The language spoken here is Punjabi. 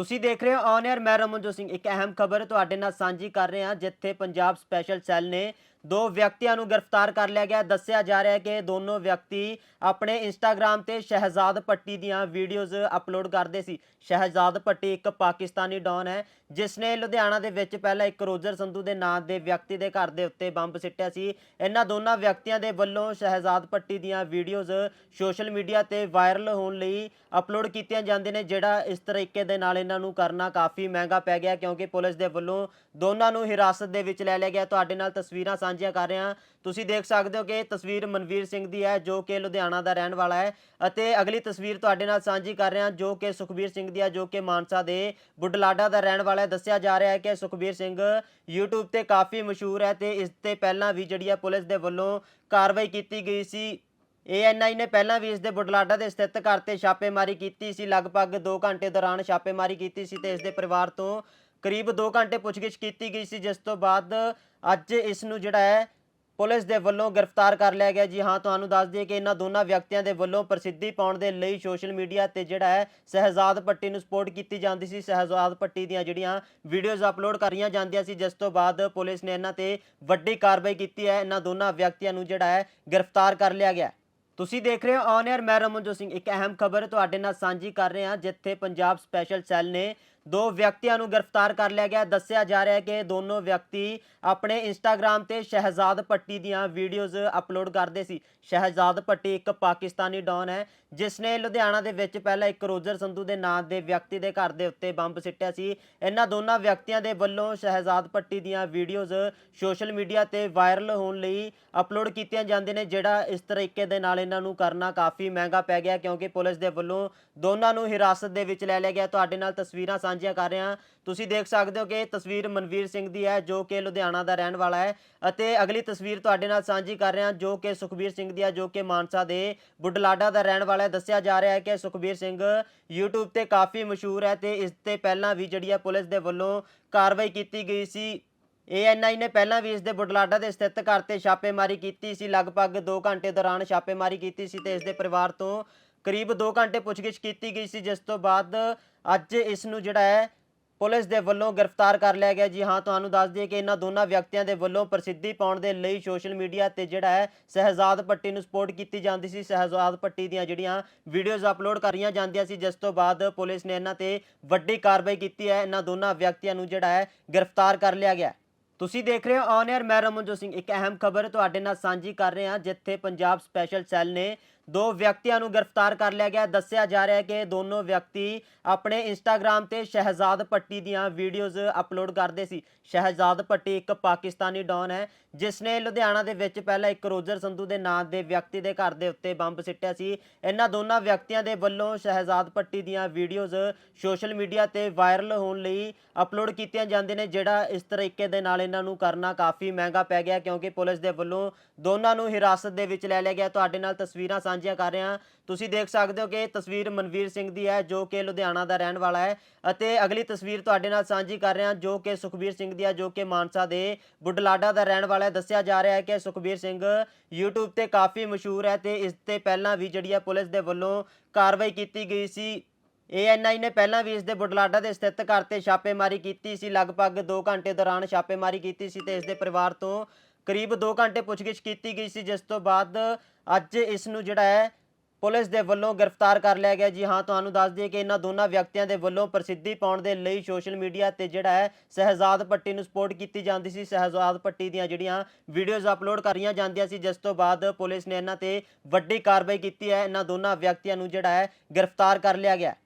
ਤੁਸੀਂ ਦੇਖ ਰਹੇ ਹੋ ਔਨ 에ਅਰ ਮੈਂ ਰਮਨਜੋਤ ਸਿੰਘ। ਇੱਕ ਅਹਿਮ ਖਬਰ ਤੁਹਾਡੇ ਨਾਲ ਸਾਂਝੀ ਕਰ ਰਹੇ ਹਾਂ ਜਿੱਥੇ ਪੰਜਾਬ ਸਪੈਸ਼ਲ ਸੈੱਲ ਨੇ ਦੋ ਵਿਅਕਤੀਆਂ ਨੂੰ ਗ੍ਰਿਫਤਾਰ ਕਰ ਲਿਆ ਗਿਆ। ਦੱਸਿਆ ਜਾ ਰਿਹਾ ਹੈ ਕਿ ਦੋਨੋਂ ਵਿਅਕਤੀ ਆਪਣੇ ਇੰਸਟਾਗ੍ਰam ਤੇ ਸ਼ਹਿਜ਼ਾਦ ਪੱਟੀ ਦੀਆਂ ਵੀਡੀਓਜ਼ ਅਪਲੋਡ ਕਰਦੇ ਸੀ। ਸ਼ਹਿਜ਼ਾਦ ਪੱਟੀ ਇੱਕ ਪਾਕਿਸਤਾਨੀ ਡੌਨ ਹੈ, ਜਿਸ ਨੇ ਲੁਧਿਆਣਾ ਦੇ ਵਿੱਚ ਪਹਿਲਾਂ ਇੱਕ ਰੋਜਰ ਸੰਧੂ ਦੇ ਨਾਂ ਦੇ ਵਿਅਕਤੀ ਦੇ ਘਰ ਦੇ ਉੱਤੇ ਬੰਬ ਸਿੱਟਿਆ ਸੀ। ਇਹਨਾਂ ਦੋਨਾਂ ਵਿਅਕਤੀਆਂ ਦੇ ਵੱਲੋਂ ਸ਼ਹਿਜ਼ਾਦ ਪੱਟੀ ਦੀਆਂ ਵੀਡੀਓਜ਼ ਸੋਸ਼ਲ ਮੀਡੀਆ ਤੇ ਵਾਇਰਲ ਹੋਣ ਲਈ ਅਪਲੋਡ ਕੀਤੀਆਂ ਜਾਂਦੇ ਨੇ, ਜਿਹੜਾ ਇਸ ਤਰੀਕੇ ਦੇ ਨਾਲ ਇਹਨਾਂ ਨੂੰ ਕਰਨਾ ਕਾਫੀ ਮਹਿੰਗਾ ਪੈ ਗਿਆ, ਕਿਉਂਕਿ ਪੁਲਿਸ ਦੇ ਵੱਲੋਂ ਦੋਨਾਂ ਨੂੰ ਹਿਰਾਸਤ ਦੇ ਵਿੱਚ ਲੈ ਲਿਆ ਗਿਆ। ਤੁਹਾਡੇ ਨਾਲ ਤਸਵੀਰਾਂ ਸਾਂਝੀਆਂ ਕਰ ਰਹੇ। ਤੁਸੀਂ ਦੇਖ ਸਕਦੇ ਹੋ ਕਿ ਇਹ ਤਸਵੀਰ ਮਨਵੀਰ ਸਿੰਘ ਦੀ ਹੈ, ਜੋ ਕਿ ਲੁਧਿਆਣਾ ਦਾ ਰਹਿਣ ਵਾਲਾ ਹੈ ਅਤੇ ਅਗਲੀ ਤਸਵੀਰ ਤੁਹਾਡੇ ਨਾਲ ਸਾਂਝੀ ਕਰ ਰਹੇ, ਜੋ ਕਿ ਸੁਖਬੀਰ ਸਿੰਘ ਦੀ ਹੈ, ਜੋ ਕਿ ਮਾਨਸਾ ਦੇ ਬੁੱਢਲਾਡਾ ਦਾ ਰਹਿਣ ਵਾਲਾ ਹੈ। ਦੱਸਿਆ ਜਾ ਰਿਹਾ ਹੈ ਕਿ ਸੁਖਬੀਰ ਸਿੰਘ YouTube ਤੇ ਕਾਫੀ ਮਸ਼ਹੂਰ ਹੈ ਤੇ ਇਸ ਤੇ ਪਹਿਲਾਂ ਵੀ ਜਿਹੜੀ ਹੈ ਪੁਲਿਸ ਦੇ ਵੱਲੋਂ ਕਾਰਵਾਈ ਕੀਤੀ ਗਈ ਸੀ। ਏਐਨਆਈ ਨੇ ਪਹਿਲਾਂ ਵੀ ਇਸ ਦੇ ਬੁਢਲਾਡਾ ਦੇ ਸਥਿਤ ਘਰ ਤੇ ਛਾਪੇਮਾਰੀ ਕੀਤੀ ਸੀ। ਲਗਭਗ 2 ਘੰਟੇ ਦੌਰਾਨ ਛਾਪੇਮਾਰੀ ਕੀਤੀ ਸੀ ਤੇ ਇਸ ਦੇ ਪਰਿਵਾਰ ਤੋਂ ਕਰੀਬ 2 ਘੰਟੇ ਪੁੱਛਗਿੱਛ ਕੀਤੀ ਗਈ ਸੀ, ਜਿਸ ਤੋਂ ਬਾਅਦ ਅੱਜ ਇਸ ਨੂੰ ਜਿਹੜਾ ਹੈ, ਪੁਲਿਸ ਦੇ ਵੱਲੋਂ ਗ੍ਰਿਫਤਾਰ ਕਰ ਲਿਆ ਗਿਆ। ਜੀ ਹਾਂ, ਤੁਹਾਨੂੰ ਦੱਸ ਦਈਏ ਕਿ ਇਹਨਾਂ ਦੋਨਾਂ ਵਿਅਕਤੀਆਂ ਦੇ ਵੱਲੋਂ ਪ੍ਰਸਿੱਧੀ ਪਾਉਣ ਦੇ ਲਈ ਸੋਸ਼ਲ ਮੀਡੀਆ ਤੇ ਜਿਹੜਾ ਹੈ, ਸਹਿਜ਼ਾਦ ਪੱਟੀ ਨੂੰ ਸਪੋਰਟ ਕੀਤੀ ਜਾਂਦੀ ਸੀ। ਸਹਿਜ਼ਾਦ ਪੱਟੀ ਦੀਆਂ ਜਿਹੜੀਆਂ ਵੀਡੀਓਜ਼ ਅਪਲੋਡ ਕਰੀਆਂ ਜਾਂਦੀਆਂ ਸੀ, ਜਿਸ ਤੋਂ ਬਾਅਦ ਪੁਲਿਸ ਨੇ ਇਹਨਾਂ ਤੇ ਵੱਡੀ ਕਾਰਵਾਈ ਕੀਤੀ ਹੈ। ਇਹਨਾਂ ਦੋਨਾਂ ਵਿਅਕਤੀਆਂ ਨੂੰ ਜਿਹੜਾ ਹੈ, ਗ੍ਰਿਫਤਾਰ ਕਰ ਲਿਆ ਗਿਆ। ਤੁਸੀਂ ਦੇਖ ਰਹੇ ਹੋ ਔਨ 에ਅਰ ਮੈਂ ਰਮਨਜੋਤ ਸਿੰਘ। ਇੱਕ ਅਹਿਮ ਖਬਰ ਤੁਹਾਡੇ ਨਾਲ ਸਾਂਝੀ ਕਰ ਰਹੇ ਹਾਂ ਜਿੱਥੇ ਪੰਜਾਬ ਸਪੈਸ਼ਲ ਸੈੱਲ ਨੇ ਦੋ ਵਿਅਕਤੀਆਂ ਨੂੰ ਗ੍ਰਿਫਤਾਰ ਕਰ ਲਿਆ ਗਿਆ। ਦੱਸਿਆ ਜਾ ਰਿਹਾ ਹੈ ਕਿ ਦੋਨੋਂ ਵਿਅਕਤੀ ਆਪਣੇ ਇੰਸਟਾਗ੍ਰam ਤੇ ਸ਼ਹਿਜ਼ਾਦ ਪੱਟੀ ਦੀਆਂ ਵੀਡੀਓਜ਼ ਅਪਲੋਡ ਕਰਦੇ ਸੀ। ਸ਼ਹਿਜ਼ਾਦ ਪੱਟੀ ਇੱਕ ਪਾਕਿਸਤਾਨੀ ਡੌਨ ਹੈ, ਜਿਸ ਨੇ ਲੁਧਿਆਣਾ ਦੇ ਵਿੱਚ ਪਹਿਲਾਂ ਇੱਕ ਰੋਜਰ ਸੰਧੂ ਦੇ ਨਾਂ ਦੇ ਵਿਅਕਤੀ ਦੇ ਘਰ ਦੇ ਉੱਤੇ ਬੰਬ ਸਿੱਟਿਆ ਸੀ। ਇਹਨਾਂ ਦੋਨਾਂ ਵਿਅਕਤੀਆਂ ਦੇ ਵੱਲੋਂ ਸ਼ਹਿਜ਼ਾਦ ਪੱਟੀ ਦੀਆਂ ਵੀਡੀਓਜ਼ ਸੋਸ਼ਲ ਮੀਡੀਆ ਤੇ ਵਾਇਰਲ ਹੋਣ ਲਈ ਅਪਲੋਡ ਕੀਤੀਆਂ ਜਾਂਦੇ ਨੇ, ਜਿਹੜਾ ਇਸ ਤਰੀਕੇ ਦੇ ਨਾਲ ਇਹਨਾਂ ਨੂੰ ਕਰਨਾ ਕਾਫੀ ਮਹਿੰਗਾ ਪੈ ਗਿਆ, ਕਿਉਂਕਿ ਪੁਲਿਸ ਦੇ ਵੱਲੋਂ ਦੋਨਾਂ ਨੂੰ ਹਿਰਾਸਤ ਦੇ ਵਿੱਚ ਲੈ ਲਿਆ ਗਿਆ। ਤੁਹਾਡੇ ਨਾਲ ਤਸਵੀਰਾਂ ਸਾਂਝੀਆਂ ਕਰ ਰਹੇ। ਤੁਸੀਂ ਦੇਖ ਸਕਦੇ ਹੋ ਕਿ ਇਹ ਤਸਵੀਰ ਮਨਵੀਰ ਸਿੰਘ ਦੀ ਹੈ, ਜੋ ਕਿ ਲੁਧਿਆਣਾ ਦਾ ਰਹਿਣ ਵਾਲਾ ਹੈ। ਅਤੇ ਅਗਲੀ ਤਸਵੀਰ ਤੁਹਾਡੇ ਨਾਲ ਸਾਂਝੀ ਕਰ ਰਹੇ, ਜੋ ਕਿ ਸੁਖਬੀਰ ਸਿੰਘ ਦੀ ਹੈ, ਜੋ ਕਿ ਮਾਨਸਾ ਦੇ ਬੁੱਢਲਾਡਾ ਦਾ ਰਹਿਣ ਵਾਲਾ ਹੈ। ਦੱਸਿਆ ਜਾ ਰਿਹਾ ਹੈ ਕਿ ਸੁਖਬੀਰ ਸਿੰਘ YouTube ਤੇ ਕਾਫੀ ਮਸ਼ਹੂਰ ਹੈ ਤੇ ਇਸ ਤੇ ਪਹਿਲਾਂ ਵੀ ਜਿਹੜੀ ਹੈ ਪੁਲਿਸ ਦੇ ਵੱਲੋਂ ਕਾਰਵਾਈ ਕੀਤੀ ਗਈ ਸੀ। ਏਐਨਆਈ ਨੇ ਪਹਿਲਾਂ ਵੀ ਇਸ ਦੇ ਬੁਢਲਾਡਾ ਦੇ ਸਥਿਤ ਘਰ ਤੇ ਛਾਪੇਮਾਰੀ ਕੀਤੀ ਸੀ। ਲਗਭਗ 2 ਘੰਟੇ ਦੌਰਾਨ ਛਾਪੇਮਾਰੀ ਕੀਤੀ ਸੀ ਤੇ ਇਸ ਦੇ ਪਰਿਵਾਰ ਤੋਂ ਕਰੀਬ 2 ਘੰਟੇ ਪੁੱਛਗਿੱਛ ਕੀਤੀ ਗਈ ਸੀ, ਜਿਸ ਤੋਂ ਬਾਅਦ ਅੱਜ ਇਸ ਨੂੰ ਜਿਹੜਾ ਹੈ, ਪੁਲਿਸ ਦੇ ਵੱਲੋਂ ਗ੍ਰਿਫਤਾਰ ਕਰ ਲਿਆ ਗਿਆ। ਜੀ ਹਾਂ, ਤੁਹਾਨੂੰ ਦੱਸ ਦਈਏ ਕਿ ਇਹਨਾਂ ਦੋਨਾਂ ਵਿਅਕਤੀਆਂ ਦੇ ਵੱਲੋਂ ਪ੍ਰਸਿੱਧੀ ਪਾਉਣ ਦੇ ਲਈ ਸੋਸ਼ਲ ਮੀਡੀਆ ਤੇ ਜਿਹੜਾ ਹੈ, ਸਹਿਜ਼ਾਦ ਪੱਟੀ ਨੂੰ ਸਪੋਰਟ ਕੀਤੀ ਜਾਂਦੀ ਸੀ। ਸਹਿਜ਼ਾਦ ਪੱਟੀ ਦੀਆਂ ਜਿਹੜੀਆਂ ਵੀਡੀਓਜ਼ ਅਪਲੋਡ ਕਰੀਆਂ ਜਾਂਦੀਆਂ ਸੀ, ਜਿਸ ਤੋਂ ਬਾਅਦ ਪੁਲਿਸ ਨੇ ਇਹਨਾਂ ਤੇ ਵੱਡੀ ਕਾਰਵਾਈ ਕੀਤੀ ਹੈ। ਇਹਨਾਂ ਦੋਨਾਂ ਵਿਅਕਤੀਆਂ ਨੂੰ ਜਿਹੜਾ ਹੈ, ਗ੍ਰਿਫਤਾਰ ਕਰ ਲਿਆ ਗਿਆ। ਤੁਸੀਂ ਦੇਖ ਰਹੇ ਹੋ ਔਨ 에ਅਰ ਮੈਂ ਰਮਨਜੋਤ ਸਿੰਘ। ਇੱਕ ਅਹਿਮ ਖਬਰ ਤੁਹਾਡੇ ਨਾਲ ਸਾਂਝੀ ਕਰ ਰਹੇ ਹਾਂ ਜਿੱਥੇ ਪੰਜਾਬ ਸਪੈਸ਼ਲ ਸੈੱਲ ਨੇ ਦੋ ਵਿਅਕਤੀਆਂ ਨੂੰ ਗ੍ਰਿਫਤਾਰ ਕਰ ਲਿਆ ਗਿਆ। ਦੱਸਿਆ ਜਾ ਰਿਹਾ ਹੈ ਕਿ ਦੋਨੋਂ ਵਿਅਕਤੀ ਆਪਣੇ ਇੰਸਟਾਗ੍ਰam ਤੇ ਸ਼ਹਿਜ਼ਾਦ ਪੱਟੀ ਦੀਆਂ ਵੀਡੀਓਜ਼ ਅਪਲੋਡ ਕਰਦੇ ਸੀ। ਸ਼ਹਿਜ਼ਾਦ ਪੱਟੀ ਇੱਕ ਪਾਕਿਸਤਾਨੀ ਡੌਨ ਹੈ ਜਿਸ ਨੇ ਲੁਧਿਆਣਾ ਦੇ ਵਿੱਚ ਪਹਿਲਾਂ ਇੱਕ ਰੋਜਰ ਸੰਧੂ ਦੇ ਨਾਂ ਦੇ ਵਿਅਕਤੀ ਦੇ ਘਰ ਦੇ ਉੱਤੇ ਬੰਬ ਸਿੱਟਿਆ ਸੀ। ਇਹਨਾਂ ਦੋਨਾਂ ਵਿਅਕਤੀਆਂ ਦੇ ਵੱਲੋਂ ਸ਼ਹਿਜ਼ਾਦ ਪੱਟੀ ਦੀਆਂ ਵੀਡੀਓਜ਼ ਸੋਸ਼ਲ ਮੀਡੀਆ ਤੇ ਵਾਇਰਲ ਹੋਣ ਲਈ ਅਪਲੋਡ ਕੀਤੀਆਂ ਜਾਂਦੇ ਨੇ, ਜਿਹੜਾ ਇਸ ਤਰੀਕੇ ਦੇ ਨਾਲ ਇਹਨਾਂ ਨੂੰ ਕਰਨਾ ਕਾਫੀ ਮਹਿੰਗਾ ਪੈ ਗਿਆ, ਕਿਉਂਕਿ ਪੁਲਿਸ ਦੇ ਵੱਲੋਂ ਦੋਨਾਂ ਨੂੰ ਹਿਰਾਸਤ ਦੇ ਵਿੱਚ ਲੈ ਲਿਆ ਗਿਆ। ਤੁਹਾਡੇ ਨਾਲ ਤਸਵੀਰਾਂ ਸਾਂਝੀਆਂ ਕਰ ਰਹੇ। ਤੁਸੀਂ ਦੇਖ ਸਕਦੇ ਹੋ ਕਿ ਤਸਵੀਰ ਮਨਵੀਰ ਸਿੰਘ ਦੀ ਹੈ, ਜੋ ਕਿ ਲੁਧਿਆਣਾ ਦਾ ਰਹਿਣ ਵਾਲਾ ਹੈ ਅਤੇ ਅਗਲੀ ਤਸਵੀਰ ਤੁਹਾਡੇ ਨਾਲ ਸਾਂਝੀ ਕਰ ਰਹੇ, ਜੋ ਕਿ ਸੁਖਬੀਰ ਸਿੰਘ ਦੀ ਹੈ, ਜੋ ਕਿ ਮਾਨਸਾ ਦੇ ਬੁੱਢਲਾਡਾ ਦਾ ਰਹਿਣ ਵਾਲਾ ਹੈ। ਦੱਸਿਆ ਜਾ ਰਿਹਾ ਹੈ ਕਿ ਸੁਖਬੀਰ ਸਿੰਘ YouTube ਤੇ ਕਾਫੀ ਮਸ਼ਹੂਰ ਹੈ ਤੇ ਇਸ ਤੇ ਪਹਿਲਾਂ ਵੀ ਜਿਹੜੀ ਹੈ ਪੁਲਿਸ ਦੇ ਵੱਲੋਂ ਕਾਰਵਾਈ ਕੀਤੀ ਗਈ ਸੀ। ਏਐਨਆਈ ਨੇ ਪਹਿਲਾਂ ਵੀ ਇਸ ਦੇ ਬੁਢਲਾਡਾ ਦੇ ਸਥਿਤ ਘਰ ਤੇ ਛਾਪੇਮਾਰੀ ਕੀਤੀ ਸੀ। ਲਗਭਗ 2 ਘੰਟੇ ਦੌਰਾਨ ਛਾਪੇਮਾਰੀ ਕੀਤੀ ਸੀ ਤੇ ਇਸ ਦੇ ਪਰਿਵਾਰ ਤੋਂ ਕਰੀਬ 2 ਘੰਟੇ ਪੁੱਛਗਿੱਛ ਕੀਤੀ ਗਈ ਸੀ, ਜਿਸ ਤੋਂ ਬਾਅਦ ਅੱਜ ਇਸ ਨੂੰ ਜਿਹੜਾ ਹੈ, ਪੁਲਿਸ ਦੇ ਵੱਲੋਂ ਗ੍ਰਿਫਤਾਰ ਕਰ ਲਿਆ ਗਿਆ। ਜੀ ਹਾਂ, ਤੁਹਾਨੂੰ ਦੱਸ ਦਈਏ ਕਿ ਇਹਨਾਂ ਦੋਨਾਂ ਵਿਅਕਤੀਆਂ ਦੇ ਵੱਲੋਂ ਪ੍ਰਸਿੱਧੀ ਪਾਉਣ ਦੇ ਲਈ ਸੋਸ਼ਲ ਮੀਡੀਆ ਤੇ ਜਿਹੜਾ ਹੈ, ਸਹਿਜ਼ਾਦ ਪੱਟੀ ਨੂੰ ਸਪੋਰਟ ਕੀਤੀ ਜਾਂਦੀ ਸੀ। ਸਹਿਜ਼ਾਦ ਪੱਟੀ ਦੀਆਂ ਜਿਹੜੀਆਂ ਵੀਡੀਓਜ਼ ਅਪਲੋਡ ਕਰੀਆਂ ਜਾਂਦੀਆਂ ਸੀ, ਜਿਸ ਤੋਂ ਬਾਅਦ ਪੁਲਿਸ ਨੇ ਇਹਨਾਂ ਤੇ ਵੱਡੀ ਕਾਰਵਾਈ ਕੀਤੀ ਹੈ। ਇਹਨਾਂ ਦੋਨਾਂ ਵਿਅਕਤੀਆਂ ਨੂੰ ਜਿਹੜਾ ਹੈ, ਗ੍ਰਿਫਤਾਰ ਕਰ ਲਿਆ ਗਿਆ।